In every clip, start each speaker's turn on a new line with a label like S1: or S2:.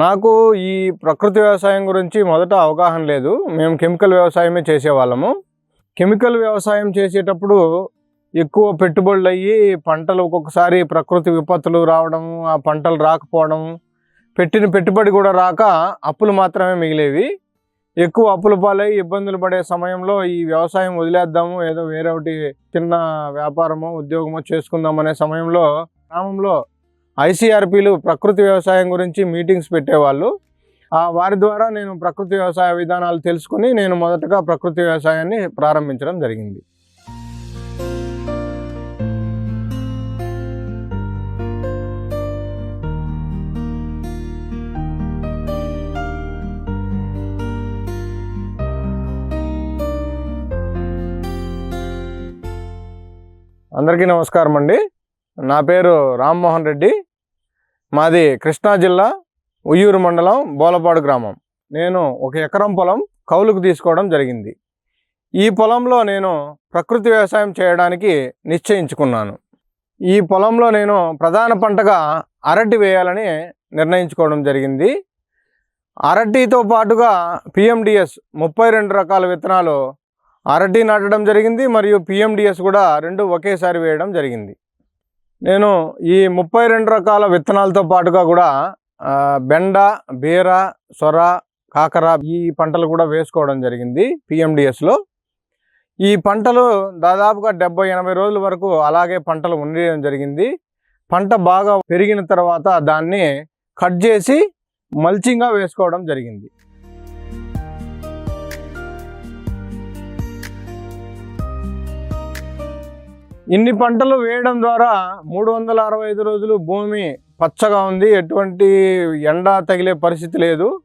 S1: నాకు ఈ ప్రకృతి వ్యవసాయం గురించి మొదట అవగాహన లేదు. మేము కెమికల్ వ్యవసాయమే చేసేవాళ్ళము. కెమికల్ వ్యవసాయం చేసేటప్పుడు ఎక్కువ పెట్టుబడులు అయ్యి పంటలు ఒక్కొక్కసారి ప్రకృతి విపత్తులు రావడం ఆ పంటలు రాకపోవడం పెట్టిన పెట్టుబడి కూడా రాక అప్పులు మాత్రమే మిగిలేవి. ఎక్కువ అప్పుల పాలై ఇబ్బందులు పడే సమయంలో ఈ వ్యవసాయం వదిలేద్దాము ఏదో వేరే ఒకటి చిన్న వ్యాపారమో ఉద్యోగమో చేసుకుందాం అనే సమయంలో గ్రామంలో ఐసీఆర్పీలు ప్రకృతి వ్యవసాయం గురించి మీటింగ్స్ పెట్టేవాళ్ళు. ఆ వారి ద్వారా నేను ప్రకృతి వ్యవసాయ విధానాలు తెలుసుకుని నేను మొదటగా ప్రకృతి వ్యవసాయాన్ని ప్రారంభించడం జరిగింది. అందరికీ నమస్కారం అండి నా పేరు రామ్మోహన్ రెడ్డి. మాది కృష్ణా జిల్లా ఉయ్యూరు మండలం బోలపాడు గ్రామం. నేను ఒక ఎకరం పొలం కౌలుకు తీసుకోవడం జరిగింది. ఈ పొలంలో నేను ప్రకృతి వ్యవసాయం చేయడానికి నిశ్చయించుకున్నాను. ఈ పొలంలో నేను ప్రధాన పంటగా అరటి వేయాలని నిర్ణయించుకోవడం జరిగింది. అరటితో పాటుగా పిఎండిఎస్ ముప్పై రెండు రకాల విత్తనాలు అరటి నాటడం జరిగింది. మరియు పిఎండిఎస్ కూడా రెండు ఒకేసారి వేయడం జరిగింది. నేను ఈ ముప్పై రెండు రకాల విత్తనాలతో పాటుగా కూడా బెండ బీర సొర కాకర ఈ పంటలు కూడా వేసుకోవడం జరిగింది పిఎండిఎస్లో. ఈ పంటలు దాదాపుగా డెబ్బై ఎనభై రోజుల వరకు అలాగే పంటలు ఉండడం జరిగింది. పంట బాగా పెరిగిన తర్వాత దాన్ని కట్ చేసి మల్చింగ్గా వేసుకోవడం జరిగింది. ఇన్ని పంటలు వేయడం ద్వారా మూడు వందల అరవై ఐదు రోజులు భూమి పచ్చగా ఉంది. ఎటువంటి ఎండ తగిలే పరిస్థితి లేదు.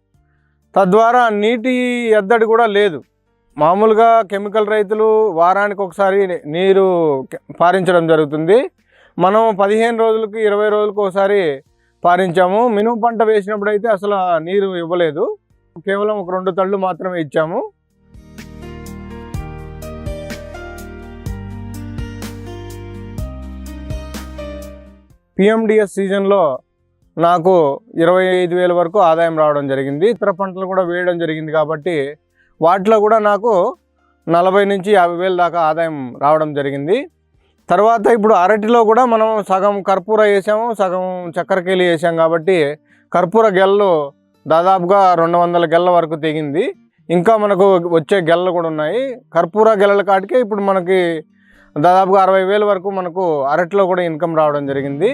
S1: తద్వారా నీటి ఎద్దడి కూడా లేదు. మామూలుగా కెమికల్ రైతులు వారానికి ఒకసారి నీరు పారించడం జరుగుతుంది. మనం పదిహేను రోజులకి ఇరవై రోజులకు ఒకసారి పారించాము. మినుము పంట వేసినప్పుడు అయితే అసలు నీరు ఇవ్వలేదు. కేవలం ఒక రెండు తళ్ళు మాత్రమే ఇచ్చాము. పిఎండిఎస్ సీజన్లో నాకు ఇరవై ఐదు వేల వరకు ఆదాయం రావడం జరిగింది. ఇతర పంటలు కూడా వేయడం జరిగింది కాబట్టి వాటిలో కూడా నాకు నలభై నుంచి యాభై వేల దాకా ఆదాయం రావడం జరిగింది. తర్వాత ఇప్పుడు అరటిలో కూడా మనం సగం కర్పూర వేసాము సగం చక్కెరకేలి వేసాం కాబట్టి కర్పూర గెల్లు దాదాపుగా రెండు వందల గెల్ల వరకు తెగింది. ఇంకా మనకు వచ్చే గెల్లలు కూడా ఉన్నాయి. కర్పూర గెల్లల కాటికే ఇప్పుడు మనకి దాదాపుగా అరవై వేల వరకు మనకు అరటిలో కూడా ఇన్కమ్ రావడం జరిగింది.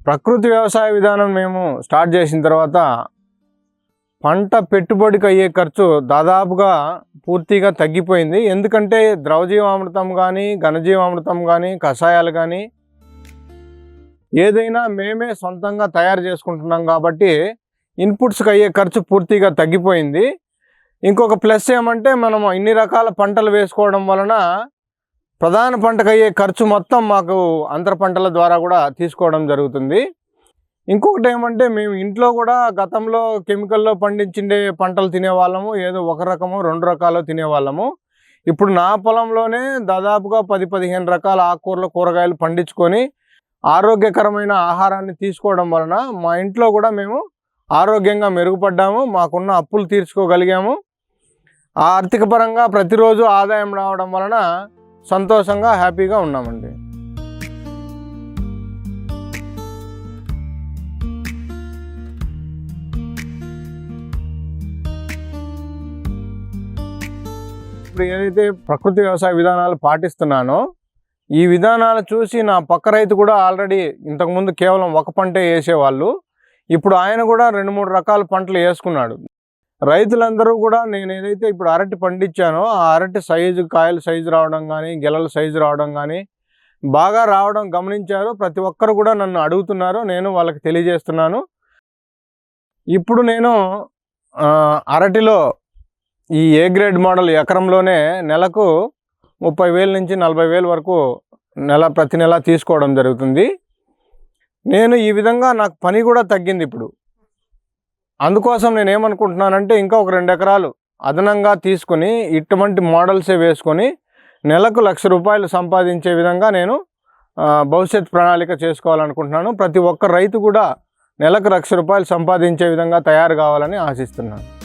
S1: ప్రకృతి వ్యవసాయ విధానం మేము స్టార్ట్ చేసిన తర్వాత పంట పెట్టుబడికి అయ్యే ఖర్చు దాదాపుగా పూర్తిగా తగ్గిపోయింది. ఎందుకంటే ద్రవజీవామృతం కానీ ఘనజీవామృతం కానీ కషాయాలు కానీ ఏదైనా మేమే సొంతంగా తయారు చేసుకుంటున్నాం కాబట్టి ఇన్పుట్స్కి అయ్యే ఖర్చు పూర్తిగా తగ్గిపోయింది. ఇంకొక ప్లస్ ఏమంటే మనం ఇన్ని రకాల పంటలు వేసుకోవడం వలన ప్రధాన పంటకు అయ్యే ఖర్చు మొత్తం మాకు అంతర పంటల ద్వారా కూడా తీసుకోవడం జరుగుతుంది. ఇంకొకటి ఏమంటే మేము ఇంట్లో కూడా గతంలో కెమికల్లో పండించిండే పంటలు తినేవాళ్ళము. ఏదో ఒక రకము రెండు రకాలు తినేవాళ్ళము. ఇప్పుడు నా పొలంలోనే దాదాపుగా పది పదిహేను రకాల ఆకుకూరలు కూరగాయలు పండించుకొని ఆరోగ్యకరమైన ఆహారాన్ని తీసుకోవడం వలన మా ఇంట్లో కూడా మేము ఆరోగ్యంగా మెరుగుపడ్డాము మాకున్న అప్పులు తీర్చుకోగలిగాము. ఆర్థిక పరంగా ప్రతిరోజు ఆదాయం రావడం వలన సంతోషంగా హ్యాపీగా ఉన్నామండి. ఇప్పుడు ఏదైతే ప్రకృతి వ్యవసాయ విధానాలు పాటిస్తున్నానో ఈ విధానాలు చూసి నా పక్క రైతు కూడా ఆల్రెడీ ఇంతకుముందు కేవలం ఒక పంటే వేసేవాళ్ళు. ఇప్పుడు ఆయన కూడా రెండు మూడు రకాల పంటలు వేసుకున్నాడు. రైతులందరూ కూడా నేను ఏదైతే ఇప్పుడు అరటి పండించానో ఆ అరటి సైజు కాయలు సైజు రావడం కానీ గెలల సైజు రావడం కానీ బాగా రావడం గమనించారు. ప్రతి ఒక్కరు కూడా నన్ను అడుగుతున్నారు. నేను వాళ్ళకి తెలియజేస్తున్నాను. ఇప్పుడు నేను అరటిలో ఈ ఏ గ్రేడ్ మోడల్ ఎకరంలోనే నెలకు ముప్పై వేల నుంచి నలభై వేల వరకు నెల ప్రతి నెల తీసుకోవడం జరుగుతుంది. నేను ఈ విధంగా నాకు పని కూడా తగ్గింది ఇప్పుడు. అందుకోసం నేను ఏమనుకుంటున్నానంటే ఇంకా ఒక రెండు ఎకరాలు అదనంగా తీసుకొని ఇటువంటి మోడల్సే వేసుకొని నెలకు లక్ష రూపాయలు సంపాదించే విధంగా నేను భవిష్యత్ ప్రణాళిక చేసుకోవాలనుకుంటున్నాను. ప్రతి ఒక్క రైతు కూడా నెలకు లక్ష రూపాయలు సంపాదించే విధంగా తయారు కావాలని ఆశిస్తున్నాను.